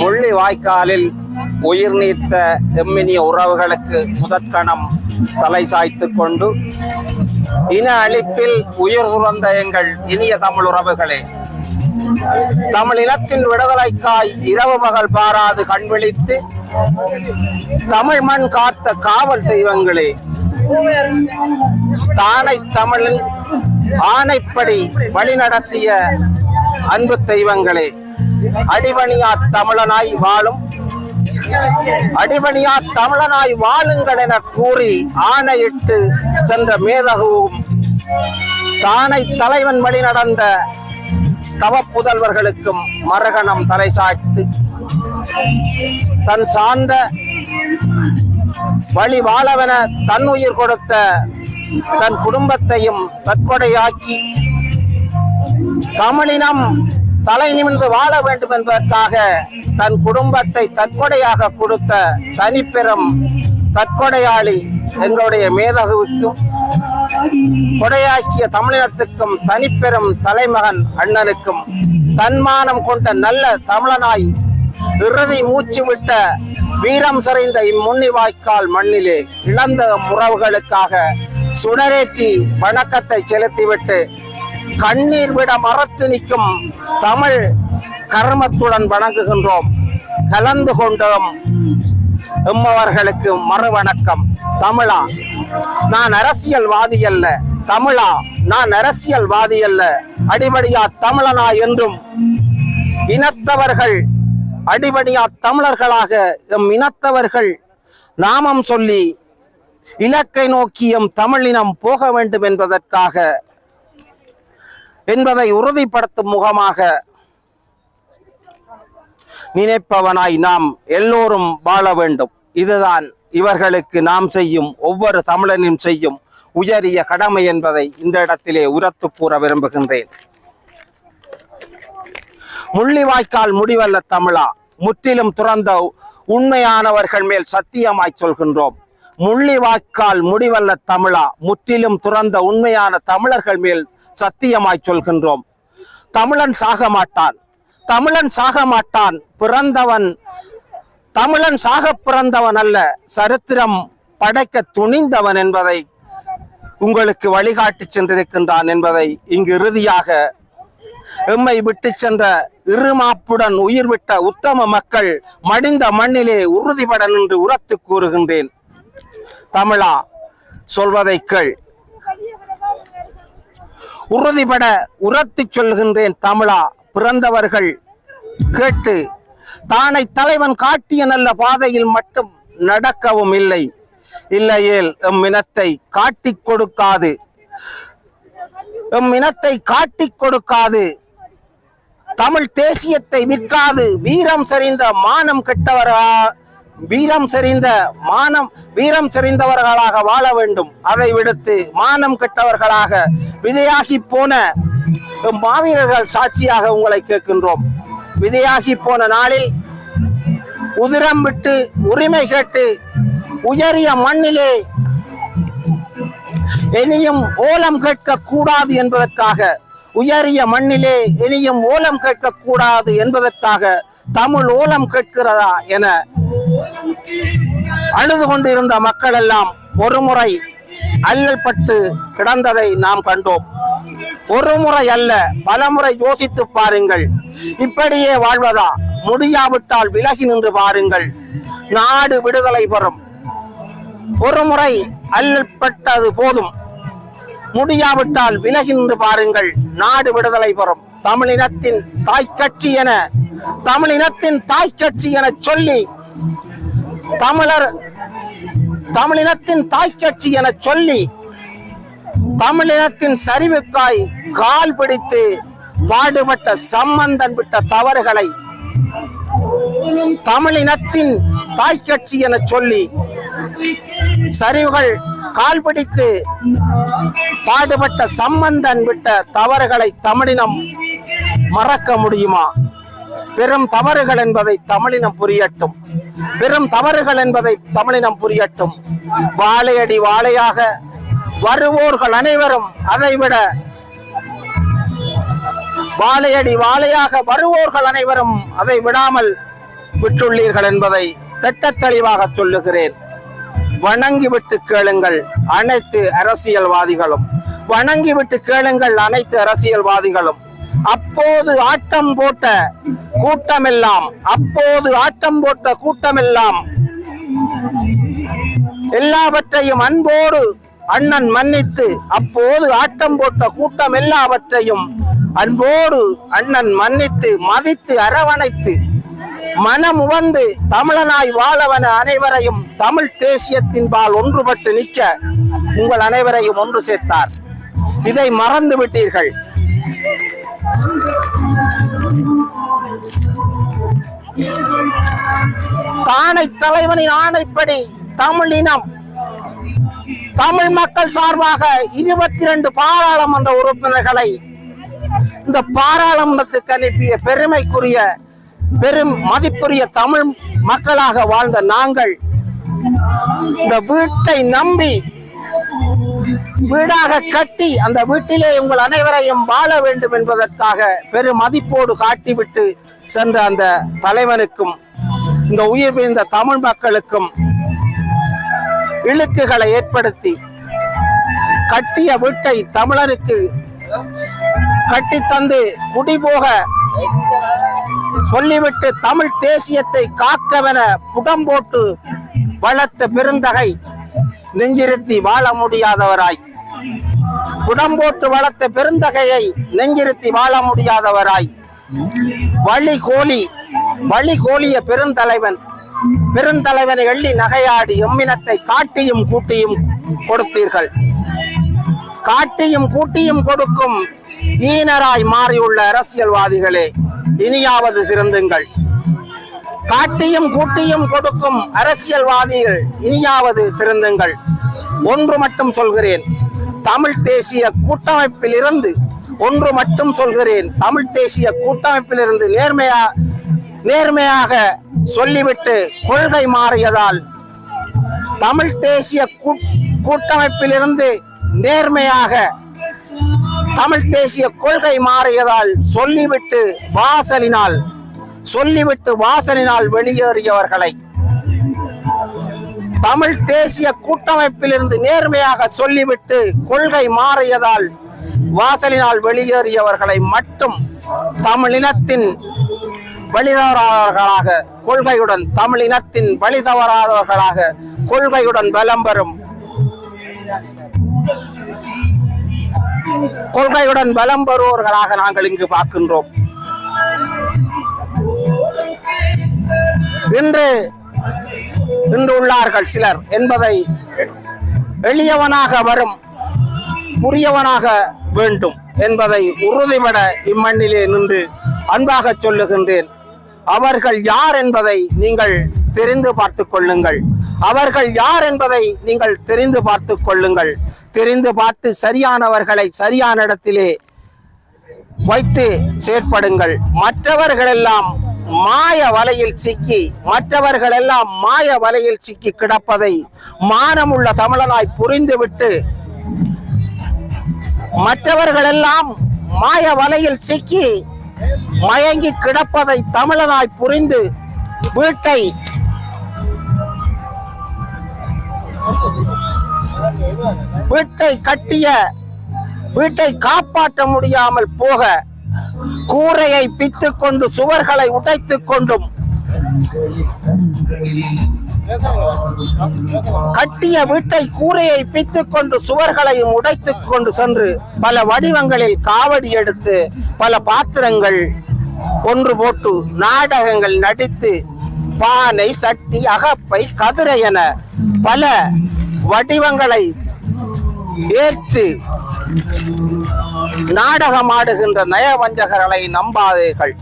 முள்ளி வாய்க்காலில் உயிர் நீத்த எம்மினிய உறவுகளுக்கு முதற்கணம் தலை சாய்த்து கொண்டு இன அழிப்பில் உயிர் துறந்த எங்கள் இனிய தமிழ் உறவுகளே. தமிழ் இனத்தின் விடுதலைக்காய் இரவு பகல் பாராது கண்விழித்து தமிழ் மண் காத்த காவல் தெய்வங்களே. தானை தமிழில் ஆணைப்படி வழிநடத்திய அன்பு தெய்வங்களே. அடிபணியா தமிழனாய் வாழும். அடிபணியா தமிழனாய் வாழுங்கள் என கூறி ஆணையிட்டு சென்ற மேதகுவும் தானை தலைவன் வழி நடந்த தவப்புதல்வர்களுக்கும் மரகணம் தலை சாய்த்து தன் சார்ந்த வழி வாழவென தன் உயிர் கொடுத்த தன் குடும்பத்தையும் தற்கொடையாக்கி தமிழினம் தலை நிமிர்ந்து வாழ வேண்டும் என்பதற்காக தன் குடும்பத்தை தற்கொடையாக கொடுத்த தனிப்பெரும் தற்கொடையாளி எங்களுடைய மேதகுவுக்கும் கொடையாக்கிய தமிழினத்துக்கும் தனிப்பெரும் தலைமகன் அண்ணனுக்கும் தன்மானம் கொண்ட நல்ல தமிழனாய் இறுதி மூச்சு விட்ட வீரம் சிறைந்த இம்முன்னி வாய்க்கால் மண்ணிலே இழந்த உறவுகளுக்காக சுடரேற்றி வணக்கத்தை செலுத்திவிட்டு கண்ணீர் விட மறத்து நிற்கும் தமிழ் கர்மத்துடன் வணங்குகின்றோம். கலந்து கொண்டோம். எம்மவர்களுக்கு மறுவணக்கம். தமிழா நான் அரசியல்வாதி அல்ல. தமிழா நான் அரசியல்வாதி அல்ல. அடிபடியா தமிழனா என்றும் இனத்தவர்கள் அடிபடியா தமிழர்களாக எம் இனத்தவர்கள் நாமம் சொல்லி இலக்கை நோக்கி எம் தமிழினம் போக வேண்டும் என்பதற்காக என்பதை உறுதிப்படுத்தும் முகமாக நினைப்பவனாய் நாம் எல்லோரும் வாழ வேண்டும். இதுதான் இவர்களுக்கு நாம் செய்யும் ஒவ்வொரு தமிழனும் செய்யும் உயரிய கடமை என்பதை இந்த இடத்திலே உரத்து கூற விரும்புகின்றேன். முள்ளிவாய்க்கால் முடிவல்ல தமிழா முற்றிலும் துறந்த உண்மையானவர்கள் மேல் சத்தியமாய் சொல்கின்றோம். முள்ளிவாய்க்கால் முடிவல்ல தமிழா முற்றிலும் துறந்த உண்மையான தமிழர்கள் மேல் சத்தியமாய் சொல்கின்றோம். தமிழன் சாக மாட்டான். தமிழன் சாக மாட்டான். பிறந்தவன் தமிழன் சாக பிறந்தவன் அல்ல. சரித்திரம் படைக்க துணிந்தவன் என்பதை உங்களுக்கு வழிகாட்டி சென்றிருக்கின்றான் என்பதை இங்கு இறுதியாக எம்மை விட்டு சென்ற இருமாப்புடன் உயிர் விட்ட உத்தம மக்கள் மடிந்த மண்ணிலே உறுதிபட நின்று உரத்து கூறுகின்றேன். தமிழா சொல்வதை கேள். உறுதிபட உரத்து சொல்கின்றேன் தமிழா பிறந்தவர்கள் கேட்டு தானை தலைவன் காட்டிய நல்ல பாதையில் மட்டும் நடக்கவும் இல்லை. இல்லையேல் எம் இனத்தை காட்டிக் கொடுக்காது. எம் இனத்தை காட்டிக் கொடுக்காது. தமிழ் தேசியத்தை விற்காது. வீரம் சரிந்த மானம் கெட்டவரா வீரம் செறிந்த மானம் வீரம் செறிந்தவர்களாக வாழ வேண்டும். அதை விடுத்து மானம் கெட்டவர்களாக விதையாகி போன மாவீரர்கள் சாட்சியாக உங்களை கேட்கின்றோம். விதையாகி போன நாளில் உதிரம் விட்டு உரிமை கேட்டு உயரிய மண்ணிலே இனியும் ஓலம் கேட்க கூடாது என்பதற்காக உயரிய மண்ணிலே இனியும் ஓலம் கேட்க கூடாது என்பதற்காக தமிழ் ஓலம் கேட்கிறதா என அழுது கொண்டிருந்த மக்கள் எல்லாம் ஒருமுறை அல்லல்பட்டு கிடந்ததை நாம் கண்டோம். ஒரு முறை அல்ல பலமுறை யோசித்து பாருங்கள். இப்படியே வாழ்வதா? முடியாவிட்டால் விலகி நின்று பாருங்கள் நாடு விடுதலை பெறும். ஒரு முறை அல்லல்பட்டது போதும். முடியாவிட்டால் விலகி நின்று பாருங்கள். நாடு விடுதலை பெறும். தமிழினத்தின் தாய் கட்சி என தமிழினத்தின் தாய் கட்சி என சொல்லி தமிழர் தமிழினத்தின் தாய்க்கட்சி என சொல்லி தமிழினத்தின் சரிவுக்காய் கால் பிடித்து பாடுபட்ட சம்பந்தன் விட்ட தவறுகளை தமிழினத்தின் தாய் கட்சி என சொல்லி சரிவுகள் கால் பிடித்து பாடுபட்ட சம்பந்தன் விட்ட தவறுகளை தமிழினம் மறக்க முடியுமா? பெரும் தவறுகள் என்பதை தமிழினம் புரியட்டும். பெரும் தவறுகள் என்பதை தமிழினம் புரியட்டும். வாழையடி வாழையாக வருவோர்கள் அனைவரும் அதைவிட வாழையடி வாழையாக வருவோர்கள் அனைவரும் அதை விடாமல் விட்டுள்ளீர்கள் என்பதை திட்டத் தெளிவாக சொல்லுகிறேன். வணங்கி விட்டு கேளுங்கள் அனைத்து அரசியல்வாதிகளும். வணங்கி விட்டு கேளுங்கள் அனைத்து அரசியல்வாதிகளும். அப்போது ஆட்டம் போட்ட கூட்டமெல்லாம் அப்போது ஆட்டம் போட்ட கூட்டமெல்லாம் எல்லாவற்றையும் அன்போடு அண்ணன் மன்னித்து அப்போது ஆட்டம் போட்ட கூட்டம் எல்லாவற்றையும் அன்போடு அண்ணன் மன்னித்து மதித்து அரவணைத்து மனம் உவந்து தமிழனாய் வாழவன அனைவரையும் தமிழ் தேசியத்தின்பால் ஒன்றுபட்டு நிற்க உங்கள் அனைவரையும் ஒன்று சேர்த்தார். இதை மறந்து விட்டீர்கள் தானை தலைவனின் ஆணைப்படி தமிழினம் தமிழ் மக்கள் சார்பாக இருபத்தி ரெண்டு பாராளுமன்ற உறுப்பினர்களை இந்த பாராளுமன்றத்துக்கு அனுப்பிய பெருமைக்குரிய பெரும் மதிப்புரிய தமிழ் மக்களாக வாழ்ந்த நாங்கள் இந்த வீட்டை நம்பி வீடாக கட்டி அந்த வீட்டிலே உங்கள் அனைவரையும் வாழ வேண்டும் என்பதற்காக பெரும் மதிப்போடு காட்டிவிட்டு சென்ற அந்த தலைவனுக்கும் இந்த உயிர் பிரிந்த தமிழ் மக்களுக்கும் இழுக்குகளை ஏற்படுத்தி கட்டிய வீட்டை தமிழருக்கு கட்டி தந்து குடிபோக சொல்லிவிட்டு தமிழ் தேசியத்தை காக்கவென புடம் போட்டு வளர்த்த பெருந்தகை நெஞ்சிருத்தி வாழ முடியாதவராய். குடம்போட்டு வளர்த்த பெருந்தகையை நெஞ்சிருத்தி வாழ முடியாதவராய். வழி கோலி வழி கோலிய பெருந்தலைவன். பெருந்தலைவனை எள்ளி நகையாடி எம்மினத்தை காட்டியும் கூட்டியும் கொடுத்தீர்கள். காட்டியும் கூட்டியும் கொடுக்கும் ஈனராய் மாறியுள்ள அரசியல்வாதிகளே இனியாவது திருந்துங்கள். காட்டியும் கூட்டியும் கொடுக்கும் அரசியல்வாதிகள் இனியாவது திருந்துங்கள். ஒன்று மட்டும் சொல்கிறேன் தமிழ் தேசிய கூட்டமைப்பில் இருந்து ஒன்று மட்டும் சொல்கிறேன் தமிழ் தேசிய கூட்டமைப்பில் இருந்து நேர்மையா நேர்மையாக சொல்லிவிட்டு கொள்கை மாறியதால் தமிழ் தேசிய கூ- கூட்டமைப்பிலிருந்து நேர்மையாக தமிழ் தேசிய கொள்கை மாறியதால் சொல்லிவிட்டு வாசலினால் சொல்லிவிட்டு வாசலினால் வெளியேறியவர்களை. தமிழ் தேசிய கூட்டமைப்பிலிருந்து நேர்மையாக சொல்லிவிட்டு கொள்கை மாறியதால் வாசலினால் வெளியேறியவர்களை மட்டும் தமிழினத்தின் வழிதவறாதவர்களாக கொள்கையுடன் தமிழினத்தின் வழிதவறாதவர்களாக கொள்கையுடன் பலம் பெறும். கொள்கையுடன் பலம் பெறுவோர்களாக நாங்கள் இங்கு பார்க்கின்றோம். இன்று இன்று உள்ளார்கள் சிலர் என்பதை எளியவனாக வரும் புரியவனாக வேண்டும் என்பதை உறுதிபட இம்மண்ணிலே நின்று அன்பாக சொல்லுகின்றேன். அவர்கள் யார் என்பதை நீங்கள் தெரிந்து பார்த்து கொள்ளுங்கள். அவர்கள் யார் என்பதை நீங்கள் தெரிந்து பார்த்து கொள்ளுங்கள். தெரிந்து பார்த்து சரியானவர்களை சரியான இடத்திலே வைத்து செயற்படுங்கள். மற்றவர்களெல்லாம் மாய வலையில் சிக்கி மற்றவர்கள் எல்லாம் மாய வலையில் சிக்கி கிடப்பதை மானமுள்ள தமிழனாய் புரிந்துவிட்டு மற்றவர்களெல்லாம் மாய வலையில் சிக்கி மயங்கி கிடப்பதை தமிழனாய் புரிந்து வீட்டை வீட்டை கட்டிய வீட்டை காப்பாற்ற முடியாமல் போக கூரையை பித்துக் கொண்டு சுவர்களை உடைத்துக் கொண்டும் கட்டிய வீட்டை கூரையை பித்துக் கொண்டு சுவர்களையும் உடைத்துக் கொண்டு சென்று பல வடிவங்களில் காவடி எடுத்து பல பாத்திரங்கள் ஒன்று போட்டு நாடகங்கள் நடித்து பானை சட்டி அகப்பை கதிரை என பல வடிவங்களை ஏற்று நாடகமாடுகின்ற நயவஞ்சகர்களை நம்பாதீர்கள்.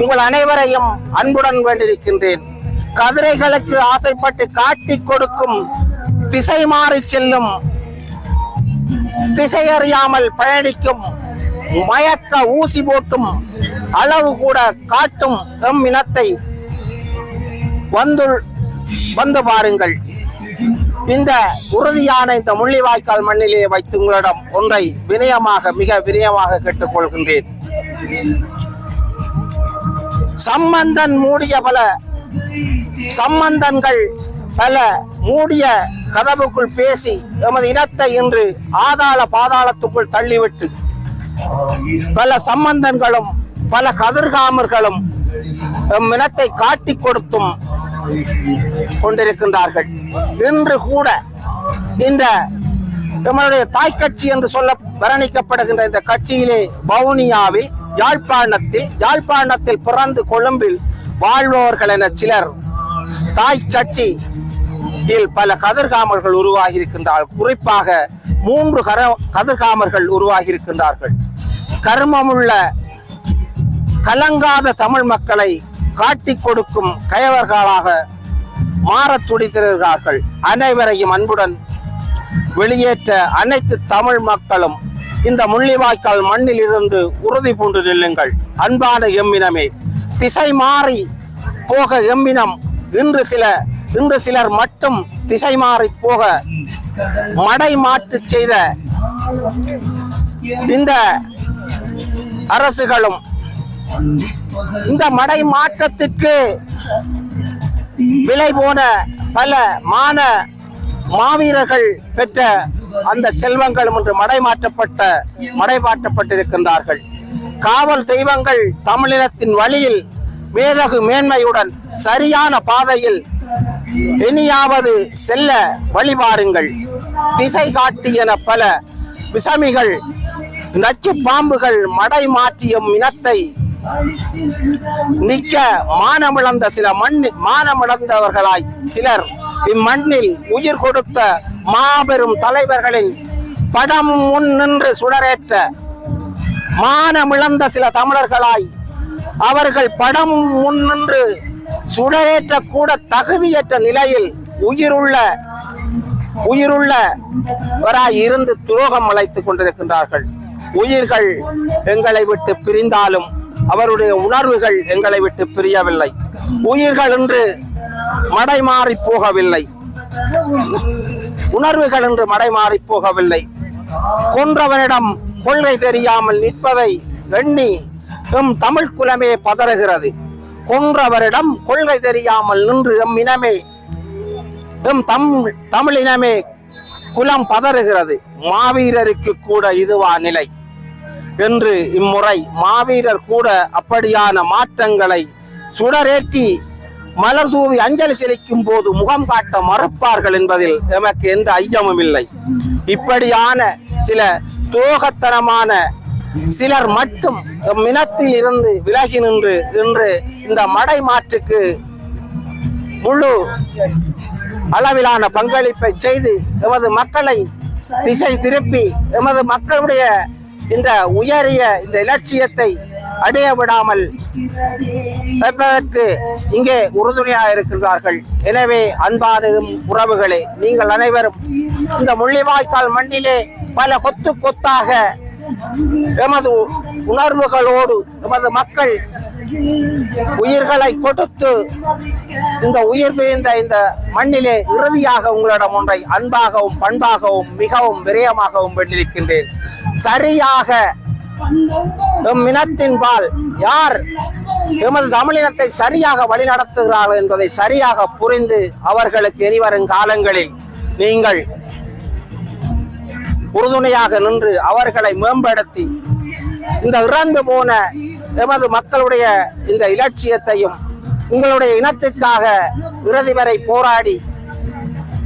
உங்கள் அனைவரையும் அன்புடன் வேண்டியிருக்கின்றேன். கதிரைகளுக்கு ஆசைப்பட்டு காட்டிக் கொடுக்கும் திசை மாறி செல்லும் திசையறியாமல் பயணிக்கும் மயக்க ஊசி போட்டும் அளவு கூட காட்டும் எம் இனத்தை வந்து வந்து பாருங்கள். இந்த உறுதியான இந்த முள்ளிவாய்க்கால் மண்ணிலே வைத்து உங்களிடம் ஒன்றை வினயமாக மிக வினயமாக கேட்டுக்கொள்கின்றேன். சம்பந்தன் மூடிய பல சம்பந்தங்கள் பல மூடிய கதவுக்குள் பேசி எமது இனத்தை இன்று ஆதாள பாதாளத்துக்குள் தள்ளிவிட்டு பல சம்பந்தங்களும் பல கதிர்காமர்களும் எம் இனத்தை காட்டிக் கொடுத்தும் கொண்டிருக்கின்றார்கள். இன்று கூட இந்த நம்மளுடைய தாய் கட்சி என்று சொல்ல வர்ணிக்கப்படுகின்ற இந்த கட்சியிலே வவுனியாவில் யாழ்ப்பாணத்தில் யாழ்ப்பாணத்தில் பிறந்து கொழும்பில் வாழ்பவர்கள் என சிலர் தாய் கட்சி பல கதிர்காமர்கள் உருவாகி இருக்கின்றார்கள் குறிப்பாக மூன்று கர கதிர்காமர்கள் உருவாகி இருக்கின்றார்கள் கர்மமுள்ள கலங்காத தமிழ் மக்களை காட்டிக் கொடுக்கும் கயவர்களாக மாறத் துடித்திருக்கிறார்கள். அனைவரையும் அன்புடன் வெளியேற்ற அனைத்து தமிழ் மக்களும் இந்த முள்ளிவாய்க்கால் மண்ணில் இருந்து உறுதி பூண்டு நில்லுங்கள். அன்பான எம்மினமே திசை மாறி போக எம்மினம் இன்று சில இன்று சிலர் மட்டும் திசை மாறி போக மடை மாற்று செய்த இந்த அரசுகளும் இந்த மடை மாற்றத்திற்கு விலை போன பல மான மாவீரர்கள் பெற்ற அந்த செல்வங்களும் இன்று மடை மடைமாற்றப்பட்டிருக்கின்றார்கள் மடை மாற்றப்பட்டிருக்கின்றார்கள். காவல் தெய்வங்கள் தமிழினத்தின் வழியில் மேதகு மேன்மையுடன் சரியான பாதையில் இனியாவது செல்ல வழிபாருங்கள் திசை காட்டி என பல விசமிகள் நச்சு பாம்புகள் மடை மாற்றியும் இனத்தை நிக்க மானமிழந்த சில மண் மானமிழந்தவர்களாய் சிலர். இம்மண்ணில் உயிர் கொடுத்த மாபெரும் தலைவர்களின் படம் முன் நின்று சுடரேற்ற மானமிழந்த சில தமிழர்களாய் அவர்கள் படம் முன் நின்று சுடரேற்ற கூட தகுதியற்ற நிலையில் உயிருள்ள உயிருள்ளவராய் இருந்து துரோகம் அழைத்துக் கொண்டிருக்கின்றார்கள். உயிர்கள் எங்களை விட்டு பிரிந்தாலும் அவருடைய உணர்வுகள் எங்களை விட்டு பிரியவில்லை. உயிர்கள் என்று மடை மாறி போகவில்லை. உணர்வுகள் என்று மடை மாறி போகவில்லை. கொன்றவனிடம் கொள்கை தெரியாமல் நிற்பதை எண்ணி எம் தமிழ் குலமே பதறுகிறது. கொன்றவரிடம் கொள்கை தெரியாமல் நின்று எம் இனமே எம் தமிழ் இனமே குலம் பதறுகிறது. மாவீரருக்கு கூட இதுவா நிலை. என்று இம்முறை மாவீரர் கூட அப்படியான மாற்றங்களை சுடரேற்றி மலர் தூவி அஞ்சலி செலுத்தும் போது முகம் காட்ட மறுப்பார்கள் என்பதில் எமக்கு எந்த ஐயமும் இல்லை. இப்படியான சில துரோகத்தனமான சிலர் மட்டும் எம் இனத்தில் இருந்து விலகி நின்று இன்று இந்த மடை மாற்றுக்கு முழு அளவிலான பங்களிப்பை செய்து எமது மக்களை திசை திருப்பி எமது மக்களுடைய இந்த உயரிய இந்த இலட்சியத்தை அடைய விடாமல் வைப்பதற்கு இங்கே உறுதுணையாக இருக்கிறார்கள். எனவே அன்பான உறவுகளே நீங்கள் அனைவரும் இந்த முள்ளிவாய்க்கால் மண்ணிலே பல கொத்து கொத்தாக எமது உணர்வுகளோடு எமது மக்கள் உயிர்களை கொடுத்து இந்த உயிர் பிரிந்த இந்த மண்ணிலே இறுதியாக உங்களிடம் ஒன்றை அன்பாகவும் பண்பாகவும் மிகவும் விரயமாகவும் பெற்றிருக்கின்றேன். சரியாக எம் பால் யார் எமது தமிழினத்தை சரியாக வழிநடத்துகிறார்கள் என்பதை சரியாக புரிந்து அவர்களுக்கு இனிவரும் காலங்களில் நீங்கள் உறுதுணையாக நின்று அவர்களை மேம்படுத்தி இந்த இறந்து போன எமது மக்களுடைய இந்த இலட்சியத்தையும் உங்களுடைய இனத்துக்காக இறுதி வரை போராடி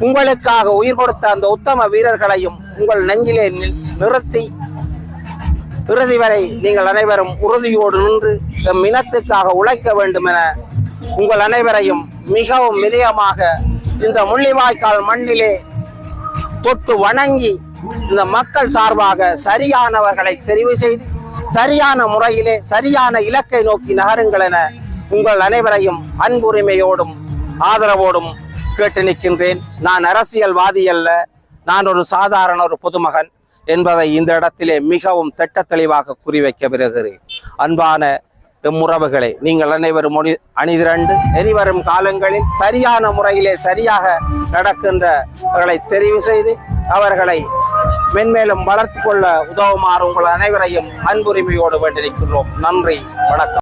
உங்களுக்காக உயிர் கொடுத்த அந்த உத்தம வீரர்களையும் உங்கள் நெஞ்சிலே நி- நிறுத்தி இறுதி வரை நீங்கள் அனைவரும் உறுதியோடு நின்று எம் இனத்துக்காக உழைக்க வேண்டும் என உங்கள் அனைவரையும் மிகவும் வினயமாக இந்த முள்ளிவாய்க்கால் மண்ணிலே தொட்டு வணங்கி இந்த மக்கள் சார்பாக சரியானவர்களை தெரிவு செய்து சரியான முறையிலே சரியான இலக்கை நோக்கி நகருங்கள் என உங்கள் அனைவரையும் அன்புரிமையோடும் ஆதரவோடும் கேட்டு நிற்கின்றேன். நான் அரசியல்வாதி அல்ல நான் ஒரு சாதாரண ஒரு பொதுமகன் என்பதை இந்த இடத்திலே மிகவும் திட்ட தெளிவாக குறிவைக்க விரும்புகிறேன். அன்பான உறவுகளை நீங்கள் அனைவரும் ஒனி அணிதிரண்டு எரிவரும் காலங்களில் சரியான முறையிலே சரியாக நடக்கின்றவர்களை தெரிவு செய்து அவர்களை மென்மேலும் வளர்த்து கொள்ள உதவுமாறு உங்கள் அனைவரையும் அன்புரிமையோடு வேண்டியிருக்கிறோம் நன்றி வணக்கம்.